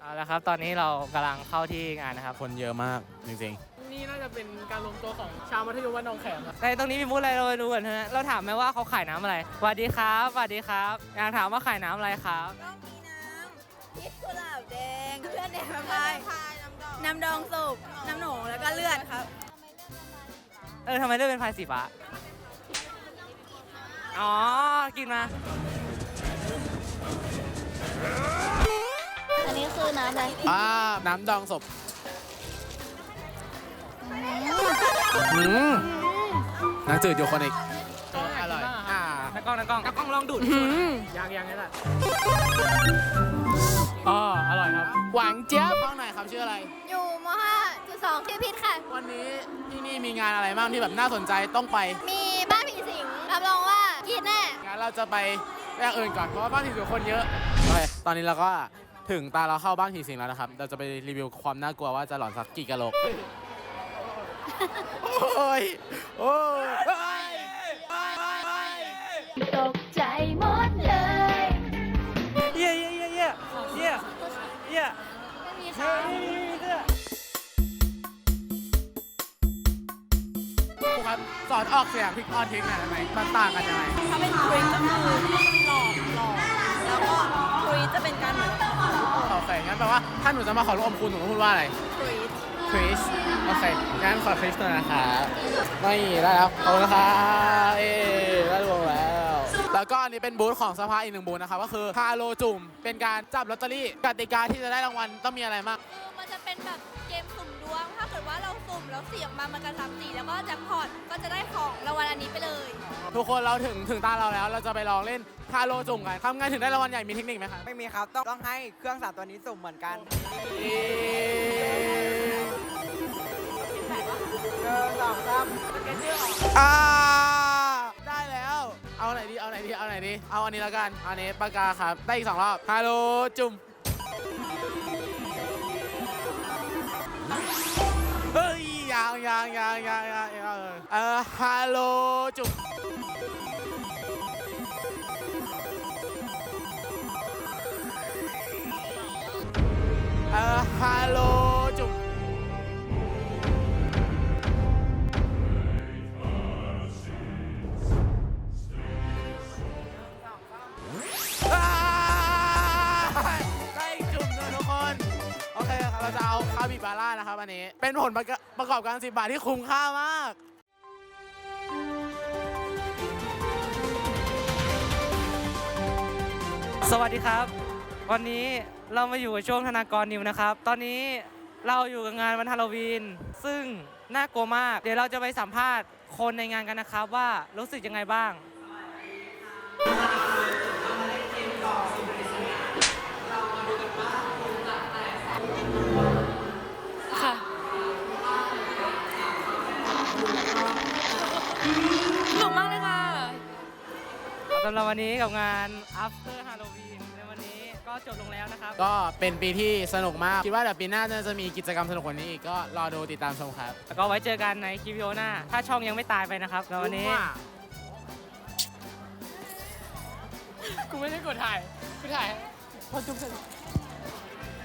เอาละครับ ตอนนี้เรากำลังเข้าที่งานนะครับ คนเยอะมากจริงนี่น่าจะเป็นการรวมตัวของชาวมัธยมวัดหนองแขมครับในตรงนี้มีบูธอะไรเราไปดูกันนะฮะเราถามไหมว่าเขาขายน้ำอะไรสวัสดีครับสวัสดีครับอยากถามว่าขายน้ำอะไรครับ ต้องมีน้ำพริกกุหลาบแดงเลือดแดงพายน้ำดองสุกน้ำหนงแล้วก็เลือดครับเออทำไมเลือกเป็นพายสีฟ้าอ๋อกินมา อน้ำอะไรๆอ่าน้ำดองศพอืมน้ำจืดอยู่คนอีกอร่อยอ่านักกล้องนักกล้องนักกล้องลองดูดยังยังนี่แหละอ๋ออร่อยครับ หวานเจี๊ยบห้องไหนครับชื่ออะไร อยู่ม5.2ชื่อพิษค่ะ วันนี้ที่นี่มีงานอะไรบ้างที่แบบน่าสนใจต้องไป มีบ้านผีสิงรับรองว่าคิดแน่งั้นเราจะไปแรกอื่นก่อนเพราะว่าบ้านผีสิงคนเยอะโอเคตอนนี้เราก็ ถึงตาเราเข้าบ้านผีสิงแล้วนะครับ เราจะไปรีวิวความน่ากลัวว่าจะหลอนสักกี่กะโหลก โอ้ย โอ้ยโอ้ยโอ้ยโอ้ยตกใจหมดเลย เยี่ยเยี่ยเยี่ยเยี่ยเยี่ยเยี่ยไม่มีค่ะครูครับสอนออกเสียงพิกออนทิกหน่อยได้ไหมมันต่างกันยังไง ถ้าเป็น ถ้าหนูจะมาขอลูกอมคุณหนูต้องพูดว่าอะไรครีคริสโอเคงั้นขอคริสหน่อยนะครับไม่ได้แล้วขอบคุณนะครับเอ๊ได้รวมแล้ว แล้วก็อันนี้เป็นบูธของสภาอีกหนึ่งบูธนะครับก็คือฮาโลจุ่ม เป็นการจับลอตเตอรี่กติกาที่จะได้รางวัลต้องมีอะไรบ้างคือมันจะเป็นแบบเกมสุ่มดวง ถ้าเกิดว่าเราสุ่มแล้วเสียงมามันกันสามสีแล้วก็แจ็คพอตก็จะได้ของรางวัลอันนี้ไปเลย ทุกคนเราถึงถึงตาเราแล้ว เราจะไปลองเล่นฮาโลจุ่มกันทำไงถึงได้รางวัลใหญ่มีเทคนิคไหมครับไม่มีครับ ต้องต้องให้เครื่องสามตัวนี้สุ่มเหมือนกันหนึ่งสองสามอ่าได้แล้ว เอาไหนดี เอาไหนดี เอาไหนดี เอาอันนี้แล้วกัน อันนี้ปากกาครับ ได้อีกสองรอบฮาโลจุ่มเฮ้ยยังยังยังยังยังยังเออฮัลโหลจุ๊บ ฮัลโหลจุ๊บอ่าได้อีกจุ่มหนึงทุกคน โอเคครับเราจะเอาคาบิบาร่านะครับอันนี้ เป็นผลประกอบประกอบการ10บาทที่คุ้มค่ามากสวัสดีครับ วันนี้ เรามาอยู่กับช่วงธนากรนิวนะครับ ตอนนี้เราอยู่กับงานวันฮาโลวีน ซึ่งน่ากลัวมาก เดี๋ยวเราจะไปสัมภาษณ์คนในงานกันนะครับ ว่ารู้สึกยังไงบ้าง ค่ะ สนุกมากเลยค่ะ สำหรับวันนี้กับงาน after Halloween ในวันนี้ ก็จบลงแล้วนะครับ ก็เป็นปีที่สนุกมาก คิดว่าเดี๋ยวปีหน้าน่าจะมีกิจกรรมสนุกกว่านี้อีกก็รอดูติดตามชมครับ แล้วก็ไว้เจอกันในคลิปวิดีโอหน้า ถ้าช่องยังไม่ตายไปนะครับแล้ววันนี้ กูไม่ได้กดถ่ายกูถ่ายพอจุ๊บเสร็จ